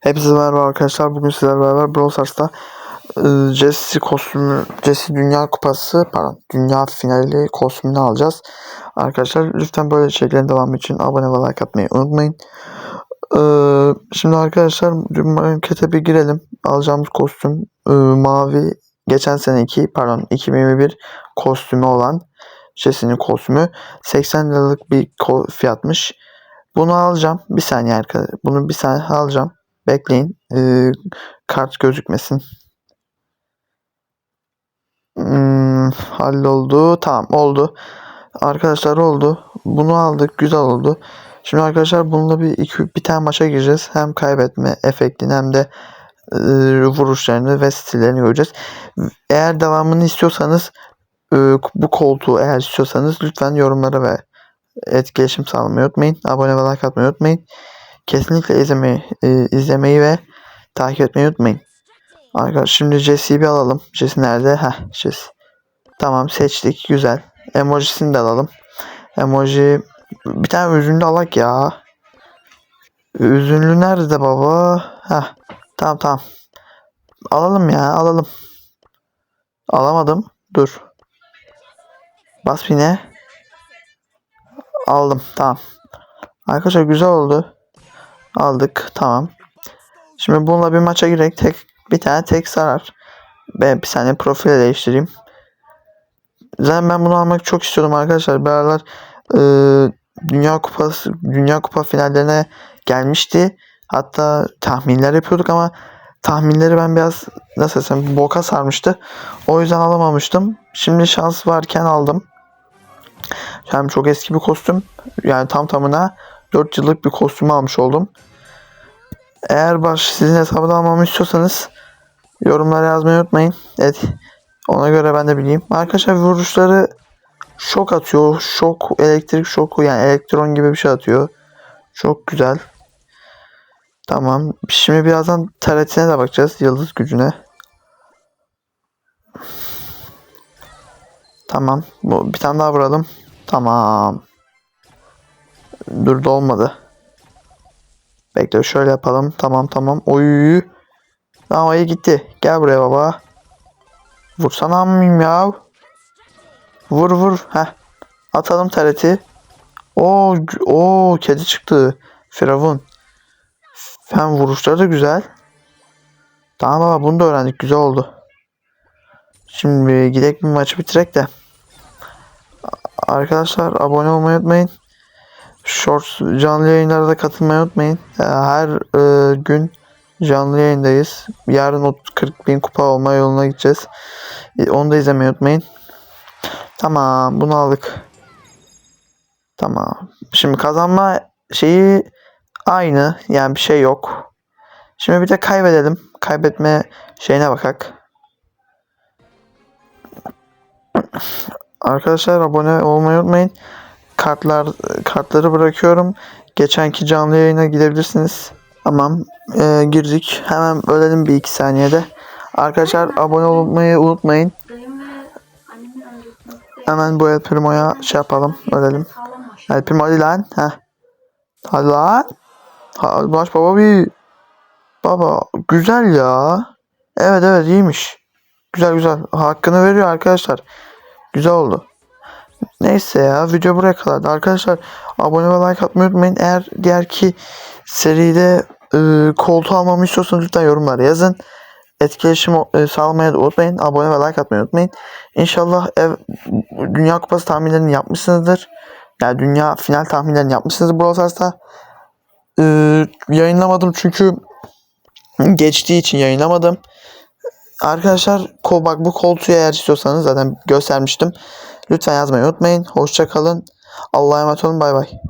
Hepinize merhaba arkadaşlar. Bugün sizlerle beraber Brawl Stars'ta e, Jesse kostümü, Jesse Dünya Kupası, pardon, Dünya Finali kostümünü alacağız. Arkadaşlar lütfen böyle şeylerin devamı için abone ve like atmayı unutmayın. E, şimdi arkadaşlar markete bir girelim. Alacağımız kostüm e, mavi geçen seneki pardon 2021 kostümü olan Jesse'nin kostümü 80 liralık bir fiyatmış. Bunu alacağım. Bir saniye arkadaşlar. Bunu bir saniye alacağım. Bekleyin. Ee, kart gözükmesin. Hmm, halloldu. Tamam oldu. Arkadaşlar oldu. Bunu aldık. Güzel oldu. Şimdi arkadaşlar bununla bir iki bir tane maça gireceğiz. Hem kaybetme efektini hem de e, vuruşlarını ve stillerini göreceğiz. Eğer devamını istiyorsanız e, bu koltuğu eğer istiyorsanız lütfen yorumlara ve etkileşim sağlamayı unutmayın. Abone ve atmayı unutmayın. Kesinlikle izlemeyi, e, izlemeyi ve takip etmeyi unutmayın. Arkadaşlar şimdi Jesse'yi bir alalım. Jesse nerede? Heh Jesse. Tamam seçtik. Güzel. Emojisini de alalım. Emoji bir tane üzünlü alak ya. Üzünlü nerede baba? Heh. Tamam tamam. Alalım ya alalım. Alamadım. Dur. Bas yine. Aldım. Tamam. Arkadaşlar güzel oldu. Aldık. Tamam. Şimdi bununla bir maça girerek tek bir tane tek sarar. Ben bir saniye profil değiştireyim. Zaten ben bunu almak çok istiyordum arkadaşlar. Beraber e, Dünya Kupası Dünya Kupa finallerine gelmişti. Hatta tahminler yapıyorduk ama tahminleri ben biraz nasıl desem boka sarmıştı. O yüzden alamamıştım. Şimdi şans varken aldım. Hem çok eski bir kostüm. Yani tam tamına 4 yıllık bir kostüm almış oldum. Eğer baş sizin hesabını almamı istiyorsanız yorumlara yazmayı unutmayın. Evet. Ona göre ben de bileyim. Arkadaşlar vuruşları şok atıyor. Şok, elektrik şoku yani elektron gibi bir şey atıyor. Çok güzel. Tamam. Şimdi birazdan taretine de bakacağız. Yıldız gücüne. Tamam. Bu, bir tane daha vuralım. Tamam. Dur dolmadı. Bekle şöyle yapalım. Tamam tamam. Oy. Tamam ayı gitti. Gel buraya baba. Vursana ammim ya. Vur vur. Heh. Atalım tareti. Oo, o kedi çıktı. Firavun. Fen vuruşları da güzel. Tamam baba bunu da öğrendik. Güzel oldu. Şimdi gidelim bir maçı bitirek de. Arkadaşlar abone olmayı unutmayın. Shorts canlı yayınlara da katılmayı unutmayın. Ee, Her e, gün canlı yayındayız. Yarın o 40 bin kupa olma yoluna gideceğiz. E, Onu da izlemeyi unutmayın. Tamam bunu aldık. Tamam. Şimdi kazanma şeyi aynı. Yani bir şey yok. Şimdi bir de kaybedelim. Kaybetme şeyine bakak. Arkadaşlar abone olmayı unutmayın. Kartlar kartları bırakıyorum. Geçenki canlı yayına gidebilirsiniz. Tamam. Ee, girdik. Hemen ölelim bir iki saniyede. Arkadaşlar abone olmayı unutmayın. Hemen bu El Primo'ya şey yapalım. Ölelim. El Primo hadi lan. Heh. Hadi lan. Hadi baş baba bir. Baba güzel ya. Evet evet iyiymiş. Güzel güzel. Hakkını veriyor arkadaşlar. Güzel oldu. Neyse ya video buraya kadardı. Arkadaşlar abone ve like atmayı unutmayın. Eğer diğer ki seride e, koltuğu almamı istiyorsanız lütfen yorumlara yazın. Etkileşim e, sağlamayı da unutmayın. Abone ve like atmayı unutmayın. İnşallah ev, Dünya Kupası tahminlerini yapmışsınızdır. Yani dünya final tahminlerini yapmışsınızdır Brawl Stars'ta. E, yayınlamadım çünkü geçtiği için yayınlamadım. Arkadaşlar kol bak bu koltuğu eğer istiyorsanız zaten göstermiştim. Lütfen yazmayı unutmayın. Hoşça kalın. Allah'a emanet olun. Bay bay.